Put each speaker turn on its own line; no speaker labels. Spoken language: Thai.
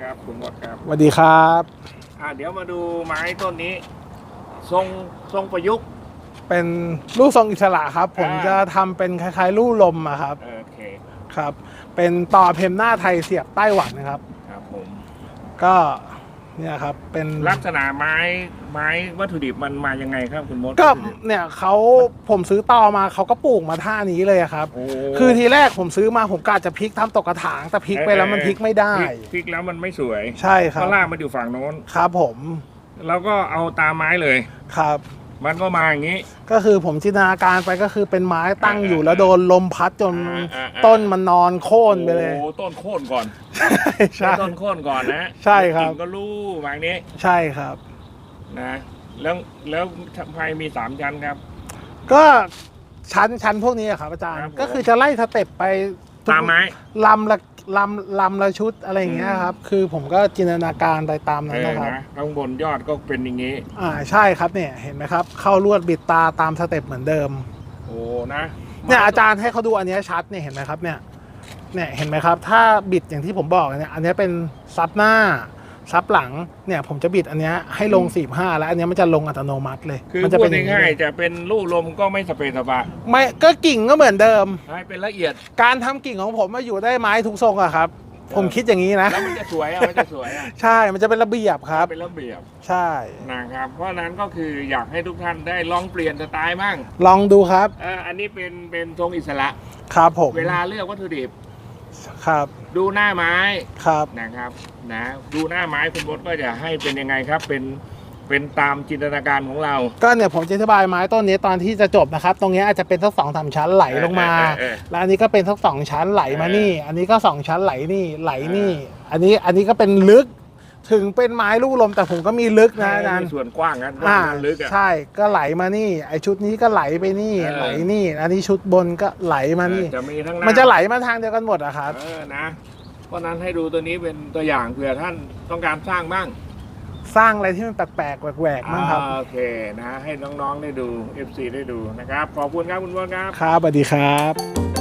ครับคุณมดครับ
สวัสดีครับ
อ่าเดี๋ยวมาดูไม้ต้นนี้ ทรงทรงประยุกต์
เป็นลูกทรงอิสระครับ ผม
อ่า
จะทำเป็นคล้ายๆลูกลมอะครับ
โอเค
ครับ เป็นต่อเพมหน้าไทยเสียบไต้หวันนะครับ
ครับผม
ก็ เนี่ยครับ เป็น
ลักษณะไม้ไม้วัตถุดิบมันมายังไงครับคุณมด
ก็เนี่ยเขาผมซื้อต่อมาเขาก็ปลูกมาท่านี้เลยอะครับ
โอ้
คือทีแรกผมซื้อมาผมกะจะพลิกทำตกกระถางแต่พลิกไปแล้วมันพลิกไม่ได้
พลิกพลิกแล้วมันไม่สวย
ใช่ค
เพ
รับ
ราะล่างมันอยู่ฝั่งโน้น
ครับ ผม
แล้วก็เอาตามไม้เลย
ครับ
มันก็มาอย่างนี้
ก็คือผมจินตนาการไปก็คือเป็นไม้ตั้งอยู่
อ่า
แล้วโดนลมพัดจน
อ่าอ่าอ่า
ต้นมันนอนโค่นไปเลย
โอ้ต้นโค่นก่อน
ใช่
ต้นโค่นก่อนนะ
ใช่ครับ
กิ่งก็รู้แบบนี้
ใช่ครับ
นะแล้วแล้วทำไมมีสามชั้นครับ
ก็ชั้นชั้นพวกนี้อะครับอาจารย์
ครับผม
ก็คือจะไล่สเต็ปไปทุก
ตามไม้
ลำละ ลำลำละชุดอะไรอย่างเงี้ยครับ คือผมก็จินตนาการไปตามนั้น
เออ
นะครับ
นะข้างบนยอดก็เป็นอย่างนี้
อ่าใช่ครับเนี่ยเห็นไหมครับ เข้าลวดบิดตาตามสเต็ปเหมือนเดิม
โอ้นะ
เนี่ยอาจารย์ให้เขาดูอันเนี้ยชัดเนี่ยเห็นไหมครับเนี่ยเนี่ยเห็นไหมครับ ถ้าบิดอย่างที่ผมบอกเนี่ยอันเนี้ยเป็นซับหน้า ซับหลังเนี่ยผมจะบิดอันเนี้ยให้ลง 45 แล้วอันเนี้ยมันจะลงอัตโนมัติเลย
คือ
มัจะ
พู
เป็
ด
นอย่างนี้
ง่าย
เลย
ๆจะเป็นลูกลมก็ไม่สเปรย์สปะ
ไม่ก็กิ่งก็เหมือนเดิม
ให้เป็นละเอียด
การทำกิ่งของผมมาอยู่ได้ไม้ทุกทรงอะครับ ผมคิดอย่างนี้นะ
แล้วมันจะสวยอะมันจะสวยอะ
ใช่มันจะเป็นระเบียบครับ
เป็นระเบียบ
ใช่
นะครับ เพราะฉะนั้นก็คืออยากให้ทุกท่านได้ลองเปลี่ยนสไตล์มั่ง
ลองดูครับ
เอออันนี้เป็นเป็นทรงอิสระ
ครับผม
เวลาเลือกวัตถุดิบ
ครับ
ดูหน้าไม้
ครับ
นะครับนะดูหน้าไม้คุณมดก็จะให้เป็นยังไงครับเป็นเป็นตามจินตนาการของเรา
ก็เนี่ยผมจะอธิบายไม้ต้นนี้ตอนที่จะจบนะครับ ตรงเนี้ยอาจจะเป็นสักสองสามชั้นไหลลงมา
เออเออเออ
แล้วอันนี้ก็เป็นสักสองชั้นไหลมา
เออ
นี่ อันนี้ก็สองชั้นไหลนี่ไหลนี่
เอ
อันนี้อันนี้ก็เป็นลึก ถึงเป็นไม้ลูกลมแต่ผมก็มีลึกนะอาจาร
มี
ย์
ส่วนกว้างนะก
อ่า
ว้างลึกอะ
ใช่ก็ไหลมานี่ ไอชุดนี้ก็ไหลไปนี่
เออ
ไหลนี่ อันนี้ชุดบนก็ไหลมานี่
จะมีทั้งหน้า
มันจะไหลมาทางเดียวกันหมดอะครับ
เออนะ เพราะฉะนั้นให้ดูตัวนี้เป็นตัวอย่างเผื่อท่านต้องการสร้างบ้าง
สร้างอะไรที่มันแปลกๆแหวกๆมั้งครับ
อ่าโอเคนะให้น้องๆได้ดู FC ได้ดูนะครับ ขอบคุณครับคุณวอนครับ
ครับสวัสดีครับ